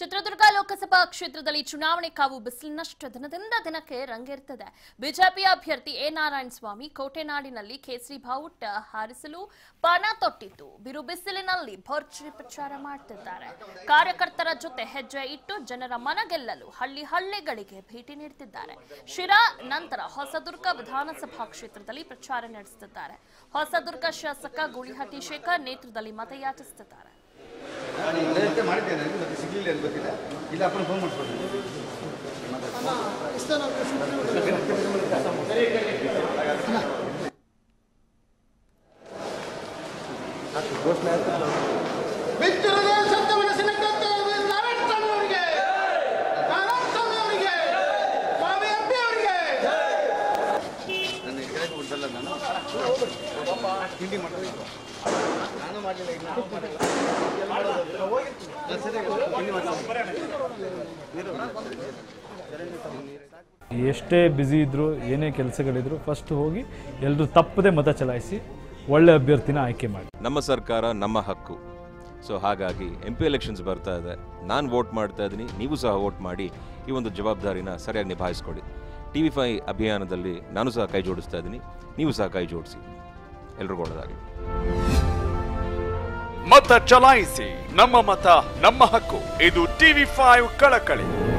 ಚಿತ್ರದುರ್ಗ ಲೋಕಸಭಾ ಕ್ಷೇತ್ರದಲ್ಲಿ ಚುನಾವಣೆ ಕಾವು ಬಿಸಿಲಿನಷ್ಟು ದಿನದಿಂದ ದಿನಕ್ಕೆ ರಂಗೇರ್ತದೆ ಬಿಜೆಪಿ ಅಭ್ಯರ್ಥಿ ಎ. ನಾರಾಯಣ ಸ್ವಾಮಿ ಕೋಟೆನಾಡಿನಲ್ಲಿ ಕೇಸರಿ ಬಾವುಟ ಹಾರಿಸಲು ಪಣ ತೊಟ್ಟಿದ್ದು. ಬಿರು ಬಿಸಿಲಿನಲ್ಲಿ ಭರ್ಜರಿ ಪ್ರಚಾರ ಮಾಡ್ತಿದ್ದಾರೆ. ಕಾರ್ಯಕರ್ತರ ಜೊತೆ ಹೆಜ್ಜೆ ಇಟ್ಟು ಜನರ ಮನಗೆಲ್ಲಲು ಹಳ್ಳಿ ಹಳ್ಳಿಗಳಿಗೆ ಭೇಟಿ ನೀಡುತ್ತಿದ್ದಾರೆ ಶಿರಾ, ನಂತರ ಹೊಸದುರ್ಗ ವಿಧಾನಸಭಾ ಕ್ಷೇತ್ರದಲ್ಲಿ ಪ್ರಚಾರ ನಡೆಸುತ್ತಿದ್ದಾರೆ. ಹೊಸದುರ್ಗ ಶಾಸಕ ಗುಳಿಹಟ್ಟಿ ಶೇಖರ್ ನೇತೃತ್ವದಲ್ಲಿ ಮತಯಾಚಿಸುತ್ತಿದ್ದಾರೆ. ಪ್ರಯತ್ನ ಮಾಡಿದ್ದೇನೆ ಮತ್ತೆ ಸಿಗ್ಲಿಲ್ಲ ಅಂತ ಗೊತ್ತಿಲ್ಲ. ಇಲ್ಲ ಅಪ್ಪನ ಫೋನ್ ಮಾಡಿಸ್ಬೋದು ನಾನು? ತಿಂಡಿ ನಾನು ಈಗ ನಾನು ಮಾಡಿಲ್ಲ ನಾನು ಸರಿ ತಿಂಡಿ ಮಾಡ್ತೀನಿ ಎಷ್ಟೇ ಬ್ಯುಸಿ ಇದ್ದರೂ ಏನೇ ಕೆಲಸಗಳಿದ್ರು ಫಸ್ಟ್ ಹೋಗಿ ಎಲ್ಲರೂ ತಪ್ಪದೆ ಮತ ಚಲಾಯಿಸಿ ಒಳ್ಳೆ ಅಭ್ಯರ್ಥಿನ ಆಯ್ಕೆ ಮಾಡಿ. ನಮ್ಮ ಸರ್ಕಾರ ನಮ್ಮ ಹಕ್ಕು. ಸೊ ಹಾಗಾಗಿ ಎಂ ಪಿ ಎಲೆಕ್ಷನ್ಸ್ ಬರ್ತಾ ಇದೆ. ನಾನು ವೋಟ್ ಮಾಡ್ತಾ ಇದ್ದೀನಿ ನೀವು ಸಹ ವೋಟ್ ಮಾಡಿ ಈ ಒಂದು ಜವಾಬ್ದಾರಿನ ಸರಿಯಾಗಿ ನಿಭಾಯಿಸ್ಕೊಡಿ. ಟಿ ವಿ ಫೈ ಅಭಿಯಾನದಲ್ಲಿ ನಾನು ಸಹ ಕೈ ಜೋಡಿಸ್ತಾ ಇದ್ದೀನಿ ನೀವು ಸಹ ಕೈ ಜೋಡಿಸಿ. ಎಲ್ರಿಗೂ ಒಳ್ಳೆದಾಗಿ ಮತ ಚಲಾಯಿಸಿ. ನಮ್ಮ ಮತ ನಮ್ಮ ಹಕ್ಕು. ಇದು ಟಿವಿ ಫೈವ್ ಕಳಕಳಿ.